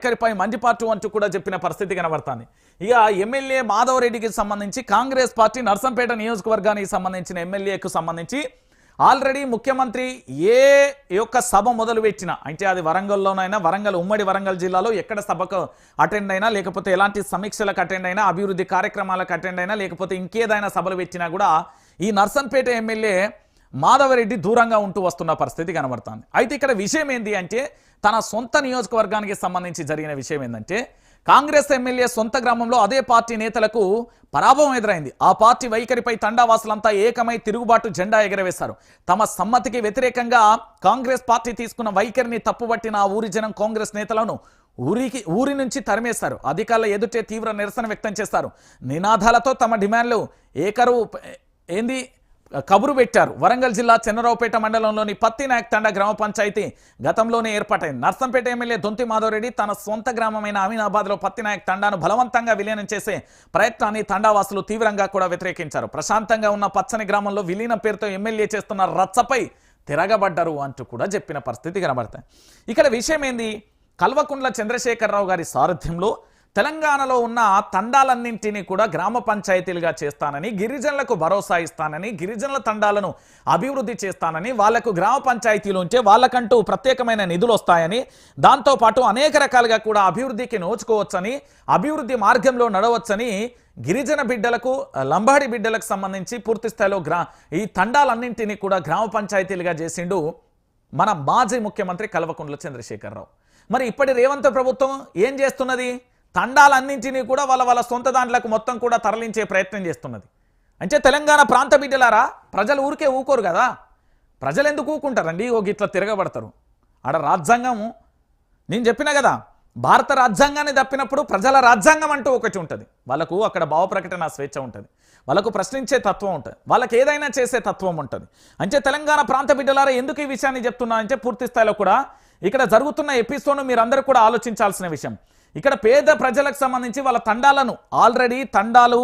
వైఖరిపై మండిపాటు అంటూ కూడా చెప్పిన పరిస్థితి కనబడుతుంది. ఇక ఎమ్మెల్యే మాధవరెడ్డికి సంబంధించి కాంగ్రెస్ పార్టీ నర్సంపేట నియోజకవర్గానికి సంబంధించిన ఎమ్మెల్యేకు సంబంధించి ఆల్రెడీ ముఖ్యమంత్రి ఏ యొక్క సభ మొదలు పెట్టినా అంటే అది వరంగల్లోనైనా వరంగల్ ఉమ్మడి వరంగల్ జిల్లాలో ఎక్కడ సభకు అటెండ్ అయినా లేకపోతే ఎలాంటి సమీక్షలకు అటెండ్ అయినా అభివృద్ధి కార్యక్రమాలకు అటెండ్ అయినా లేకపోతే ఇంకేదైనా సభలు పెట్టినా కూడా ఈ నర్సంపేట ఎమ్మెల్యే మాధవరెడ్డి దూరంగా ఉంటూ వస్తున్న పరిస్థితి కనబడుతుంది. అయితే ఇక్కడ విషయం ఏంటి అంటే తన సొంత నియోజకవర్గానికి సంబంధించి జరిగిన విషయం ఏంటంటే కాంగ్రెస్ ఎమ్మెల్యే సొంత గ్రామంలో అదే పార్టీ నేతలకు పరాభవం ఎదురైంది. ఆ పార్టీ వైఖరిపై తండావాసులంతా ఏకమై తిరుగుబాటు జెండా ఎగరవేశారు. తమ సమ్మతికి వ్యతిరేకంగా కాంగ్రెస్ పార్టీ తీసుకున్న వైఖరిని తప్పుబట్టిన ఆ ఊరి జనం కాంగ్రెస్ నేతలను ఊరికి ఊరి నుంచి తరిమేస్తారు అధికారుల ఎదుటే తీవ్ర నిరసన వ్యక్తం చేస్తారు నినాదాలతో తమ డిమాండ్లు ఏకరువు ఏంది? కబురు పెట్టారు. వరంగల్ జిల్లా చెన్నరావుపేట మండలంలోని పత్తినాయక్ తండ గ్రామ పంచాయతీ గతంలోనే ఏర్పాటైంది. నర్సంపేట ఎమ్మెల్యే దొంతి మాధవరెడ్డి తన సొంత గ్రామమైన అమీనాబాద్లో పత్తినాయక్ తండాను బలవంతంగా విలీనం చేసే ప్రయత్నాన్ని తండావాసులు తీవ్రంగా కూడా వ్యతిరేకించారు. ప్రశాంతంగా ఉన్న పచ్చని గ్రామంలో విలీనం పేరుతో ఎమ్మెల్యే చేస్తున్న రచ్చపై తిరగబడ్డారు అంటూ కూడా చెప్పిన పరిస్థితి కనబడతాయి. ఇక్కడ విషయం ఏంది కల్వకుండ్ల చంద్రశేఖరరావు గారి సారథ్యంలో తెలంగాణలో ఉన్న తండాలన్నింటినీ కూడా గ్రామ పంచాయతీలుగా చేస్తానని గిరిజనులకు భరోసా ఇస్తానని గిరిజనుల తండాలను అభివృద్ధి చేస్తానని వాళ్ళకు గ్రామ పంచాయతీలు ఉంటే వాళ్ళకంటూ ప్రత్యేకమైన నిధులు వస్తాయని దాంతోపాటు అనేక రకాలుగా కూడా అభివృద్ధికి నోచుకోవచ్చని అభివృద్ధి మార్గంలో నడవచ్చని గిరిజన బిడ్డలకు లంబాడి బిడ్డలకు సంబంధించి పూర్తి స్థాయిలో గ్రా ఈ తండాలన్నింటినీ కూడా గ్రామ పంచాయతీలుగా చేసిండు మన మాజీ ముఖ్యమంత్రి కల్వకుంట్ల చంద్రశేఖరరావు. మరి ఇప్పటి రేవంత్ ప్రభుత్వం ఏం చేస్తున్నది? తండాలన్నింటినీ కూడా వాళ్ళ వాళ్ళ సొంత దాంట్లకు మొత్తం కూడా తరలించే ప్రయత్నం చేస్తున్నది. అంటే తెలంగాణ ప్రాంత బిడ్డలారా ప్రజలు ఊరికే ఊకోరు కదా. ప్రజలు ఎందుకు ఊకుంటారండి? ఓ గిట్ల తిరగబడతారు. ఆడ రాజ్యాంగము నేను చెప్పిన కదా భారత రాజ్యాంగాన్ని తప్పినప్పుడు ప్రజల రాజ్యాంగం అంటూ ఒకటి ఉంటుంది. వాళ్ళకు అక్కడ భావ ప్రకటన స్వేచ్ఛ ఉంటుంది. వాళ్ళకు ప్రశ్నించే తత్వం ఉంటుంది. వాళ్ళకి ఏదైనా చేసే తత్వం ఉంటుంది. అంటే తెలంగాణ ప్రాంత బిడ్డలారా ఎందుకు ఈ విషయాన్ని చెప్తున్నా అంటే పూర్తి స్థాయిలో కూడా ఇక్కడ జరుగుతున్న ఎపిసోడ్ మీరందరూ కూడా ఆలోచించాల్సిన విషయం. ఇక్కడ పేద ప్రజలకు సంబంధించి వాళ్ళ తండాలను ఆల్రెడీ తండాలు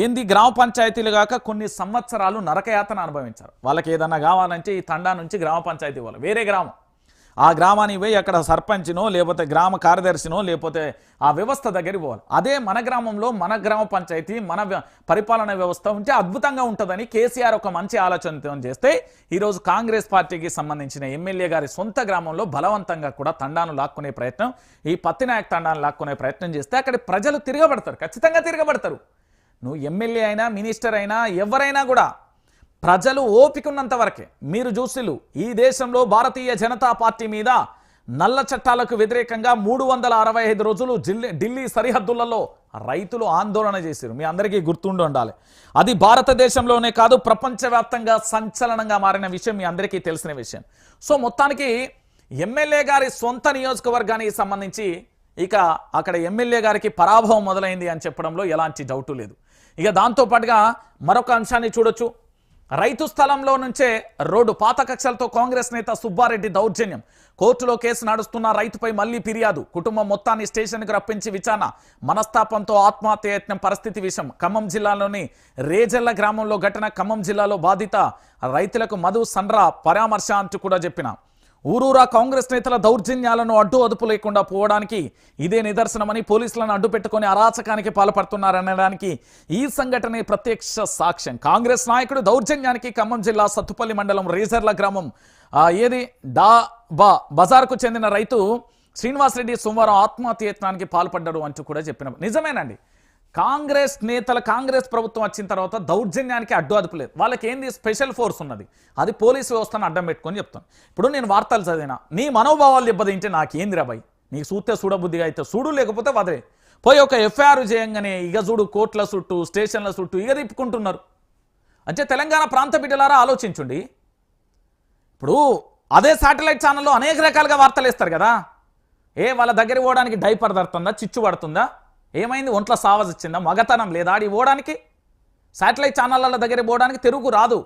ఏంది గ్రామ పంచాయతీలు కాక కొన్ని సంవత్సరాలు నరకయాతన అనుభవించారు. వాళ్ళకి ఏదన్నా కావాలంటే ఈ తండా నుంచి గ్రామ పంచాయతీ వాళ్ళు వేరే గ్రామం. ఆ గ్రామానికి పోయి అక్కడ సర్పంచ్నో లేకపోతే గ్రామ కార్యదర్శినో లేకపోతే ఆ వ్యవస్థ దగ్గరికి పోవాలి. అదే మన గ్రామంలో మన గ్రామ పంచాయతీ మన పరిపాలన వ్యవస్థ ఉంటే అద్భుతంగా ఉంటుందని కేసీఆర్ ఒక మంచి ఆలోచనతో చేస్తే ఈరోజు కాంగ్రెస్ పార్టీకి సంబంధించిన ఎమ్మెల్యే గారి సొంత గ్రామంలో బలవంతంగా కూడా తండాను లాక్కునే ప్రయత్నం ఈ పత్తినాయక్ తండాను లాక్కునే ప్రయత్నం చేస్తే అక్కడ ప్రజలు తిరగబడతారు ఖచ్చితంగా తిరగబడతారు. నువ్వు ఎమ్మెల్యే అయినా మినిస్టర్ అయినా ఎవరైనా కూడా ప్రజలు ఓపికన్నంత వరకే మీరు చూసిలు ఈ దేశంలో భారతీయ జనతా పార్టీ మీద నల్ల చట్టాలకు వ్యతిరేకంగా మూడు వందల అరవై ఐదు రోజులు ఢిల్లీ సరిహద్దులలో రైతులు ఆందోళన చేశారు మీ అందరికీ గుర్తుండి ఉండాలి. అది భారతదేశంలోనే కాదు ప్రపంచవ్యాప్తంగా సంచలనంగా మారిన విషయం మీ అందరికీ తెలిసిన విషయం. సో మొత్తానికి ఎమ్మెల్యే గారి సొంత నియోజకవర్గానికి సంబంధించి ఇక అక్కడ ఎమ్మెల్యే గారికి పరాభవం మొదలైంది అని చెప్పడంలో ఎలాంటి డౌటు లేదు. ఇక దాంతోపాటుగా మరొక అంశాన్ని చూడొచ్చు. రైతు స్థలంలో నుంచే రోడ్డు పాత కక్షలతో కాంగ్రెస్ నేత సుబ్బారెడ్డి దౌర్జన్యం. కోర్టులో కేసు నడుస్తున్న రైతుపై మళ్ళీ ఫిర్యాదు. కుటుంబం మొత్తాన్ని స్టేషన్కి రప్పించి విచారణ. మనస్తాపంతో ఆత్మహత్య యత్నం పరిస్థితి విషయం ఖమ్మం జిల్లాలోని రేజల్ల గ్రామంలో ఘటన. ఖమ్మం జిల్లాలో బాధిత రైతులకు మధు సన్రా పరామర్శ అంటూ కూడా చెప్పిన. ఊరూరా కాంగ్రెస్ నేతల దౌర్జన్యాలను అడ్డు అదుపు లేకుండా పోవడానికి ఇదే నిదర్శనమని పోలీసులను అడ్డు పెట్టుకుని అరాచకానికి పాల్పడుతున్నారనడానికి ఈ సంఘటనే ప్రత్యక్ష సాక్ష్యం. కాంగ్రెస్ నాయకుడు దౌర్జన్యానికి ఖమ్మం జిల్లా సత్తుపల్లి మండలం రేజర్ల గ్రామం ఏది? డా బా బజార్కు చెందిన రైతు శ్రీనివాసరెడ్డి సోమవారం ఆత్మహత్య యత్నానికి పాల్పడ్డాడు అంటూ కూడా చెప్పిన నిజమేనండి. కాంగ్రెస్ నేతల కాంగ్రెస్ ప్రభుత్వం వచ్చిన తర్వాత దౌర్జన్యానికి అడ్డు అదుపు లేదు. వాళ్ళకి ఏంది? స్పెషల్ ఫోర్స్ ఉన్నది. అది పోలీసు వ్యవస్థను అడ్డం పెట్టుకొని చెప్తాను. ఇప్పుడు నేను వార్తలు చదివినా నీ మనోభావాలు దెబ్బతింటే నాకేంది రాబాయి నీకు చూస్తే చూడబుద్ధిగా అయితే చూడు లేకపోతే వదిలే. పోయి ఒక ఎఫ్ఐఆర్ చేయంగానే ఇక చూడు కోర్టుల చుట్టూ స్టేషన్ల చుట్టూ ఇక తిప్పుకుంటున్నారు. అంటే తెలంగాణ ప్రాంత బిడ్డలారా ఆలోచించుండి. ఇప్పుడు అదే శాటిలైట్ ఛానల్లో అనేక రకాలుగా వార్తలు వేస్తారు కదా. ఏ వాళ్ళ దగ్గర పోవడానికి డైపర్ దడుతుందా చిచ్చు పడుతుందా? ఏమైంది? ఒంట్లో సావజ్ వచ్చిందా మగతనం లేదా? ఆడి పోవడానికి శాటిలైట్ ఛానళ్ళ దగ్గర పోవడానికి తెరుగు రాదు.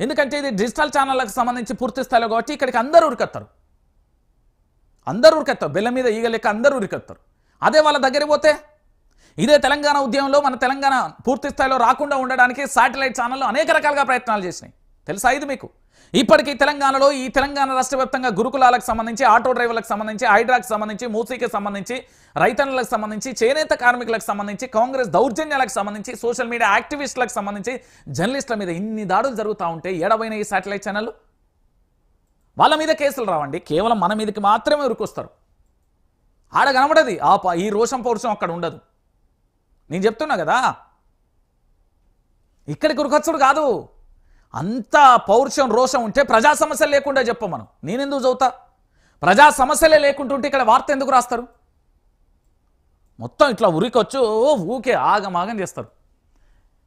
ఎందుకంటే ఇది డిజిటల్ ఛానళ్ళకు సంబంధించి పూర్తి స్థాయిలో కాబట్టి ఇక్కడికి అందరూ ఉరికెత్తారు. అందరూ ఉరికెత్తారు. బెల్ల మీద ఈగ లెక్క అందరూ ఉరికెత్తారు. అదే వాళ్ళ దగ్గర పోతే ఇదే తెలంగాణ ఉద్యమంలో మన తెలంగాణ పూర్తి స్థాయిలో రాకుండా ఉండడానికి శాటిలైట్ ఛానళ్ళు అనేక రకాలుగా ప్రయత్నాలు చేసినాయి. తెలుసా ఇది మీకు? ఇప్పటికీ తెలంగాణలో ఈ తెలంగాణ రాష్ట్ర వ్యాప్తంగా గురుకులాలకు సంబంధించి ఆటో డ్రైవర్లకు సంబంధించి హైడ్రాకి సంబంధించి మూసీకి సంబంధించి రైతన్నులకు సంబంధించి చేనేత కార్మికులకు సంబంధించి కాంగ్రెస్ దౌర్జన్యాలకు సంబంధించి సోషల్ మీడియా యాక్టివిస్టులకు సంబంధించి జర్నలిస్టుల మీద ఇన్ని దాడులు జరుగుతూ ఉంటే ఏడవైన ఈ శాటిలైట్ ఛానళ్ళు వాళ్ళ మీద కేసులు రావండి. కేవలం మన మీదకి మాత్రమే ఉరుకొస్తారు. ఆడ కనబడది. ఆ ఈ రోషం పౌరుషం అక్కడ ఉండదు. నేను చెప్తున్నా కదా. ఇక్కడికి ఉరకొచ్చుడు కాదు. అంత పౌరుషం రోషం ఉంటే ప్రజా సమస్యలు లేకుండా చెప్పం మనం. నేనెందుకు చదువుతా? ప్రజా సమస్యలే లేకుంటుంటే ఇక్కడ వార్త ఎందుకు రాస్తారు? మొత్తం ఇట్లా ఉరికొచ్చు ఊకే ఆగమాగం చేస్తారు.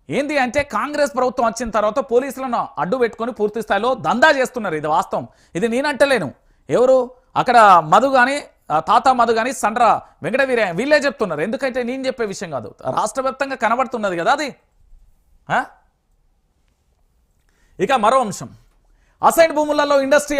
ఏంది అంటే కాంగ్రెస్ ప్రభుత్వం వచ్చిన తర్వాత పోలీసులను అడ్డు పెట్టుకొని పూర్తి స్థాయిలో దందా చేస్తున్నారు. ఇది వాస్తవం. ఇది నేనంటలేను ఎవరు? అక్కడ మధు కానీ తాత మధు కానీ సండ్ర వెంకటవీర వీళ్ళే చెప్తున్నారు. ఎందుకంటే నేను చెప్పే విషయం కాదు. రాష్ట్ర కనబడుతున్నది కదా అది. ఆ? ఇక మరో అంశం. అసైన్ భూములలో ఇండస్ట్రీ